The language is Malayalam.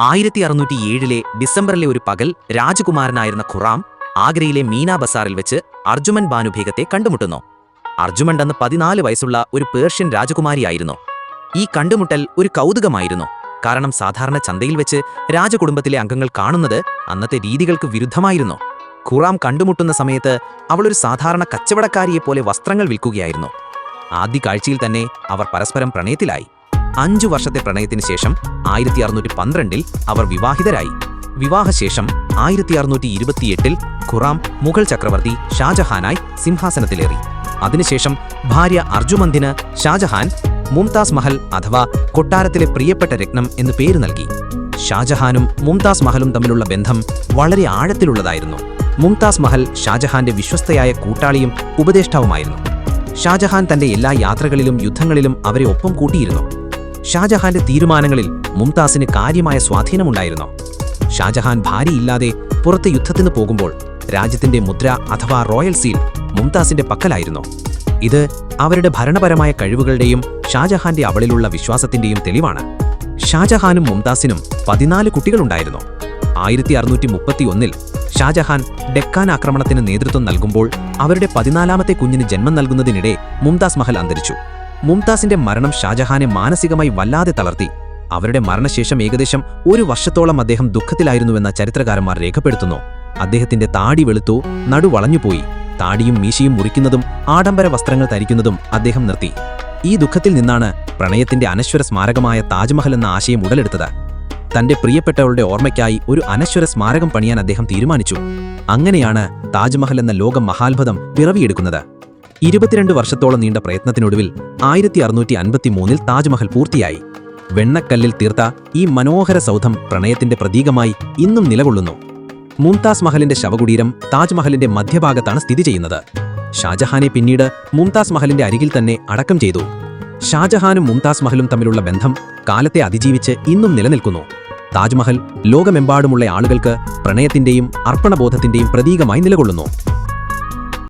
ആയിരത്തി അറുന്നൂറ്റി ഏഴിലെ ഡിസംബറിലെ ഒരു പകൽ രാജകുമാരനായിരുന്ന ഖുറാം ആഗ്രയിലെ മീനാ ബസാറിൽ വെച്ച് അർജുമൻ ബാനുഭേഗത്തെ കണ്ടുമുട്ടുന്നു. അർജുമൻ അന്ന് പതിനാല് വയസ്സുള്ള ഒരു പേർഷ്യൻ രാജകുമാരിയായിരുന്നു. ഈ കണ്ടുമുട്ടൽ ഒരു കൗതുകമായിരുന്നു. കാരണം സാധാരണ ചന്തയിൽ വെച്ച് രാജകുടുംബത്തിലെ അംഗങ്ങൾ കാണുന്നത് അന്നത്തെ രീതികൾക്ക് വിരുദ്ധമായിരുന്നു. ഖുറാം കണ്ടുമുട്ടുന്ന സമയത്ത് അവളൊരു സാധാരണ കച്ചവടക്കാരിയെപ്പോലെ വസ്ത്രങ്ങൾ വിൽക്കുകയായിരുന്നു. ആദ്യ കാഴ്ചയിൽ തന്നെ അവർ പരസ്പരം പ്രണയത്തിലായി. അഞ്ചു വർഷത്തെ പ്രണയത്തിന് ശേഷം ആയിരത്തി അറുന്നൂറ്റി പന്ത്രണ്ടിൽ അവർ വിവാഹിതരായി. വിവാഹശേഷം ആയിരത്തി അറുന്നൂറ്റി ഇരുപത്തിയെട്ടിൽ ഖുറാം മുഗൾ ചക്രവർത്തി ഷാജഹാനായി സിംഹാസനത്തിലേറി. അതിനുശേഷം ഭാര്യ അർജുമന്ദിന് ഷാജഹാൻ മുംതാസ് മഹൽ അഥവാ കൊട്ടാരത്തിലെ പ്രിയപ്പെട്ട രത്നം എന്ന് പേര് നൽകി. ഷാജഹാനും മുംതാസ് മഹലും തമ്മിലുള്ള ബന്ധം വളരെ ആഴത്തിലുള്ളതായിരുന്നു. മുംതാസ് മഹൽ ഷാജഹാന്റെ വിശ്വസ്തയായ കൂട്ടാളിയും ഉപദേഷ്ടാവുമായിരുന്നു. ഷാജഹാൻ തന്റെ എല്ലാ യാത്രകളിലും യുദ്ധങ്ങളിലും അവരെ ഒപ്പം കൂട്ടിയിരുന്നു. ഷാജഹാന്റെ തീരുമാനങ്ങളിൽ മുംതാസിന് കാര്യമായ സ്വാധീനമുണ്ടായിരുന്നു. ഷാജഹാൻ ഭാര്യയില്ലാതെ പുറത്ത് യുദ്ധത്തിന് പോകുമ്പോൾ രാജ്യത്തിന്റെ മുദ്ര അഥവാ റോയൽ സീൽ മുംതാസിന്റെ പക്കലായിരുന്നു. ഇത് അവരുടെ ഭരണപരമായ കഴിവുകളുടെയും ഷാജഹാന്റെ അവളിലുള്ള വിശ്വാസത്തിന്റെയും തെളിവാണ്. ഷാജഹാനും മുംതാസിനും പതിനാല് കുട്ടികളുണ്ടായിരുന്നു. ആയിരത്തി അറുന്നൂറ്റി മുപ്പത്തിയൊന്നിൽ ഷാജഹാൻ ഡെക്കാൻ ആക്രമണത്തിന് നേതൃത്വം നൽകുമ്പോൾ അവരുടെ പതിനാലാമത്തെ കുഞ്ഞിന് ജന്മം നൽകുന്നതിനിടെ മുംതാസ് മഹൽ അന്തരിച്ചു. മുംതാസിന്റെ മരണം ഷാജഹാനെ മാനസികമായി വല്ലാതെ തളർത്തി. അവരുടെ മരണശേഷം ഏകദേശം ഒരു വർഷത്തോളം അദ്ദേഹം ദുഃഖത്തിലായിരുന്നുവെന്ന ചരിത്രകാരന്മാർ രേഖപ്പെടുത്തുന്നു. അദ്ദേഹത്തിന്റെ താടി വെളുത്തു നടുവളഞ്ഞുപോയി താടിയും മീശയും മുറിക്കുന്നതും ആഡംബര വസ്ത്രങ്ങൾ ധരിക്കുന്നതും അദ്ദേഹം നിർത്തി. ഈ ദുഃഖത്തിൽ നിന്നാണ് പ്രണയത്തിന്റെ അനശ്വര സ്മാരകമായ താജ്മഹൽ എന്ന ആശയം ഉടലെടുത്തത്. തന്റെ പ്രിയപ്പെട്ടവളുടെ ഓർമ്മയ്ക്കായി ഒരു അനശ്വര സ്മാരകം പണിയാൻ അദ്ദേഹം തീരുമാനിച്ചു. അങ്ങനെയാണ് താജ്മഹൽ എന്ന ലോകം മഹാത്ഭുതം പിറവിയെടുക്കുന്നത്. ഇരുപത്തിരണ്ട് വർഷത്തോളം നീണ്ട പ്രയത്നത്തിനൊടുവിൽ ആയിരത്തി അറുന്നൂറ്റി അൻപത്തിമൂന്നിൽ താജ്മഹൽ പൂർത്തിയായി. വെണ്ണക്കല്ലിൽ തീർത്ത ഈ മനോഹര സൗധം പ്രണയത്തിന്റെ പ്രതീകമായി ഇന്നും നിലകൊള്ളുന്നു. മുംതാസ് മഹലിന്റെ ശവകുടീരം താജ്മഹലിന്റെ മധ്യഭാഗത്താണ് സ്ഥിതി ചെയ്യുന്നത്. ഷാജഹാനെ പിന്നീട് മുംതാസ് മഹലിന്റെ അരികിൽ തന്നെ അടക്കം ചെയ്തു. ഷാജഹാനും മുംതാസ് മഹലും തമ്മിലുള്ള ബന്ധം കാലത്തെ അതിജീവിച്ച് ഇന്നും നിലനിൽക്കുന്നു. താജ്മഹൽ ലോകമെമ്പാടുമുള്ള ആളുകൾക്ക് പ്രണയത്തിന്റെയും അർപ്പണബോധത്തിന്റെയും പ്രതീകമായി നിലകൊള്ളുന്നു.